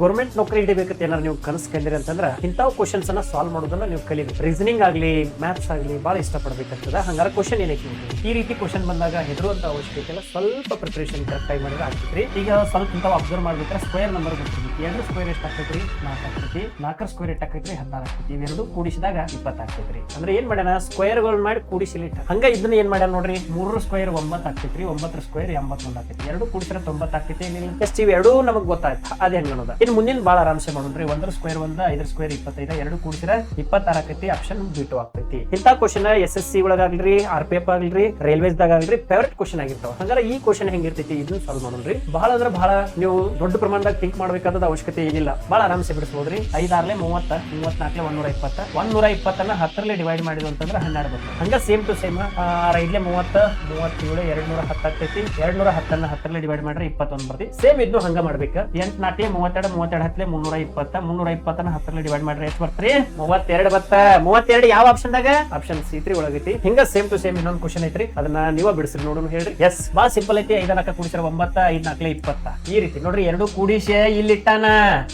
Government ನೌಕರಿ ಹಿಡಿಬೇಕಂತ ಏನಾರು ನೀವು ಕನಸು ಕಂಡಿರಿ ಅಂತಂದ್ರೆ ಇಂಥವು ಕ್ವಶನ್ಸ್ ಅನ್ನ ಸಾಲ್ವ್ ಮಾಡೋದನ್ನ ನೀವು ಕಲಿಬೇಕು ರೀಸನಿಂಗ್ ಆಗಲಿ ಮ್ಯಾಥ್ಸ್ ಆಗಲಿ ಭಾಳ ಇಷ್ಟಪಡಬೇಕಾಗ್ತದೆ. ಹಂಗಾರೆ ಕ್ವಶನ್ ಏನಕ್ಕೆ ಈ ರೀತಿ ಕ್ವಶನ್ ಬಂದಾಗ ಹೆದರುವಂತ ಅವಶ್ಯಕತೆ ಇಲ್ಲ. ಸ್ವಲ್ಪ ಪ್ರಿಪರೇಷನ್ ಕರೆಕ್ಟ್ ಆಗಿ ಮಾಡಿದ್ರೆ ಆಗ್ತೈತ್ರಿ. ಈಗ ಸ್ವಲ್ಪ ಇಂಥವು ಅಬ್ಸರ್ವ್ ಮಾಡ್ಬೇಕಾದ್ರೆ ಸ್ಕ್ವೇರ್ ನಂಬರ್ ಗೊತ್ತಿರ್ಬೇಕು ಎರಡು ಸ್ಕ್ವೇರ್ ಎಷ್ಟು ಆಗ್ತೈತ್ರಿ? ನಾಲ್ಕು ಆಗ್ತೈತಿ. ನಾಲ್ಕರ ಸ್ಕ್ವೇರ್ ಎಷ್ಟು ಆಗ್ತೈತ್ರಿ? ಹದಿನಾರು ಆಗ್ತೈತಿ. ಇವೆರಡು ಕೂಡಿಸಿದಾಗ ಇಪ್ಪತ್ತು ಆಗ್ತೈತ್ರಿ. ಅಂದ್ರೆ ಏನ್ ಮಾಡ್ಯಾನ? ಸ್ಕ್ವೇರ್ಗಳು ಮಾಡಿ ಕೂಡಿಸಿಲಿ ಹಂಗ ಇದನ್ನ ಏನ್ ಮಾಡ್ಯಾನ ನೋಡ್ರಿ? ಮೂರು ಸ್ಕ್ವೇರ್ ಒಂಬತ್ತು ಆಗ್ತೈತ್ರಿ. ಒಂಬತ್ತರ ಸ್ಕ್ವೇರ್ ಎಂಬತ್ತೊಂದು ಆಗ್ತೈತಿ ಎರಡು ಕೂಡಿಸಿದ್ರೆ ತೊಂಬತ್ತು ಆಗ್ತೈತಿ ಏನಿಲ್ಲ. ಎಷ್ಟು ಇವು ಎರಡೂ ನಮಗೆ ಗೊತ್ತಾಯ್ತು. ಅದೇ ಹೆಂಗ ಇನ್ನು ಮುಂದಿನ ಭಾಳ ಆರಾಮ್ಸೆ ಮಾಡೋಣ್ರಿ. ಒಂದರ ಸ್ಕ್ವೇರ್ ಒಂದ, ಐದರ ಸ್ಕ್ವೇರ್ ಇಪ್ಪತ್ತೈದ, ಎರಡು ಕೂಡಿಸಿದ್ರೆ ಇಪ್ಪತ್ತಾರ ಆಕೈತಿ ಆಪ್ಷನ್ ಬಿಟ್ಟು ಆಗ್ತೈತಿ. ಇಂಥ ಕ್ವಶನ್ ಎಸ್ ಎಸ್ ಸಿ ಒಳಗಾಗ್ಲಿ ಆರ್ ಪಿ ಎಫ್ ಆಗ್ಲಿ ರೈಲ್ವೇಸ್ ದಾಗ ಆಗ್ಲಿ ಫೇವ್ರೆಟ್ ಕ್ವಶನ್ ಆಗಿರ್ತಾವ. ಹಂಗಾರ ಈ ಕ್ವಶನ್ ಹೆಂಗಿರ್ತೈತಿ ಇದನ್ನ ಸಾಲ್ವ್ ಮಾಡೋಣ್ರಿ. ಬಹಳ ಅಂದ್ರೆ ಬಹಳ ನೀವು ದೊಡ್ಡ ಪ್ರಮಾಣದಾಗ ಥಿಂಕ್ ಮಾಡ್ಬೇಕಾದ ಅವಶ್ಯಕತೆ ಏನಿಲ್ಲ. ಬಹಳ ಆರಾಮ್ಸೆ ಬಿಡಿಸ್ಬೋದ್ರಿ. ಐದಾರ್ಲೆ ಮೂವತ್ತ ಮೂವತ್ನಾಲ್ಕಲೆ ಒಂದೂರ ಇಪ್ಪತ್ತ ಒಂದೂರ ಇಪ್ಪತ್ತನ್ನ ಹತ್ತರಲ್ಲಿ ಡಿವೈಡ್ ಮಾಡಿದ್ವು ಅಂತಂದ್ರೆ ಹನ್ನೆರಡು ಬರ್ತದೆ. ಹಂಗ ಸೇಮ್ ಟು ಸೇಮ್ ಐದ್ಲೆ ಮೂವತ್ತ, ಮೂವತ್ತೇಳು ಎರಡ್ ನೂರ ಹತ್ತಾಗ್ತೈತಿ ಎರಡ್ ನೂರ ಹತ್ತನ್ನ ಹತ್ತರಲ್ಲಿ ಡಿವೈಡ್ ಮಾಡ್ರೆ ಇಪ್ಪತ್ತೊಂದು ಬರ್ತಿ ಸೇಮ್ ಇದ್ನು ಹಂಗ ಮಾಡ್ಬೇಕು. ಎಂಟ್ ನಾಟಿ ಮೂವತ್ತೆರಡು ಮೂವತ್ತೆರಡು ಹತ್ತಲೆ ಮುನ್ನೂರ ಇಪ್ಪತ್ತ ಮುನ್ನೂರ ಇಪ್ಪತ್ತನ ಹತ್ತರಲ್ಲಿ ಡಿವೈಡ್ ಮಾಡ್ರಿ ಎಷ್ಟು ಬರ್ತ್ರಿ? ಮೂವತ್ತೆರಡು ಬತ್ತ. ಮೂವತ್ತೆರಡು ಯಾವ ಆಪ್ಷನ್ ದಾಗ ಆಪ್ಷನ್ ಸಿ ತ್ರೀ ಒಳಗೈತಿ. ಹಿಂಗ ಸೇಮ್ ಟು ಸೇಮ್ ಇನ್ನೊಂದು ಕ್ವಶನ್ ಐತ್ರಿ. ಅದನ್ನ ನೀವ ಬಿಡಿಸ್ರಿ ನೋಡೋಣ ಹೇಳ್ರಿ. ಎಸ್ ಬಾ ಸಿಂಪಲ್ ಐತಿ. ಐದ ನಾಲ್ಕ ಕೂಡಿಸಿರ ಒಂಬತ್ತ ಐದ್ ನಾಲ್ಕಲೆ ಇಪ್ಪತ್ತ. ಈ ರೀತಿ ನೋಡ್ರಿ ಎರಡು ಕೂಡಿಸಿ ಇಲ್ಲಿಟ್ಟಾನ.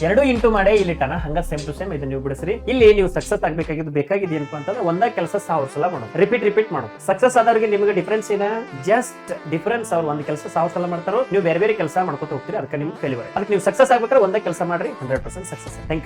ಎರಡು ಇಂಟು ಮಾಡೇ ಇಲ್ಲಿಟ್ಟಾನ. ಹಂಗ ಸೇಮ್ ಟು ಸೇಮ್ ಇದನ್ನ ನೀವು ಬಿಡಿಸ್ರಿ. ಇಲ್ಲಿ ನೀವು ಸಕ್ಸಸ್ ಆಗ್ಬೇಕಾಗಿದ್ದು ಬೇಕಾಗಿದೆ ಏನಪ್ಪ ಅಂತಂದ್ರೆ ಒಂದ ಕೆಲಸ ಸಾವಿರ ಸಲ ಮಾಡೋದು. ರಿಪೀಟ್ ರಿಪೀಟ್ ಮಾಡೋದು. ಸಕ್ಸಸ್ ಆದವ್ರಿಗೆ ನಿಮಗೆ ಡಿಫ್ರೆನ್ಸ್ ಏನ? ಜಸ್ಟ್ ಡಿಫ್ರೆನ್ಸ್ ಅವ್ರು ಒಂದ್ ಕೆಲಸ ಸಾವಿರ ಸಲ ಮಾಡ್ತಾರೋ ನೀವು ಬೇರೆ ಬೇರೆ ಕೆಲಸ ಮಾಡ್ಕೊತ ಹೋಗ್ತೀರಿ. ಅದಕ್ಕೆ ನಿಮ್ಗೆ ಕಲಿವರೆ ಅದಕ್ಕೆ ನೀವು ಸಕ್ಸಸ್ ಆಗ್ಬೇಕಾದ್ರೆ ಒಂದೇ ಕೆಲಸ ಮಾಡ್ರಿ hundred percent success thank you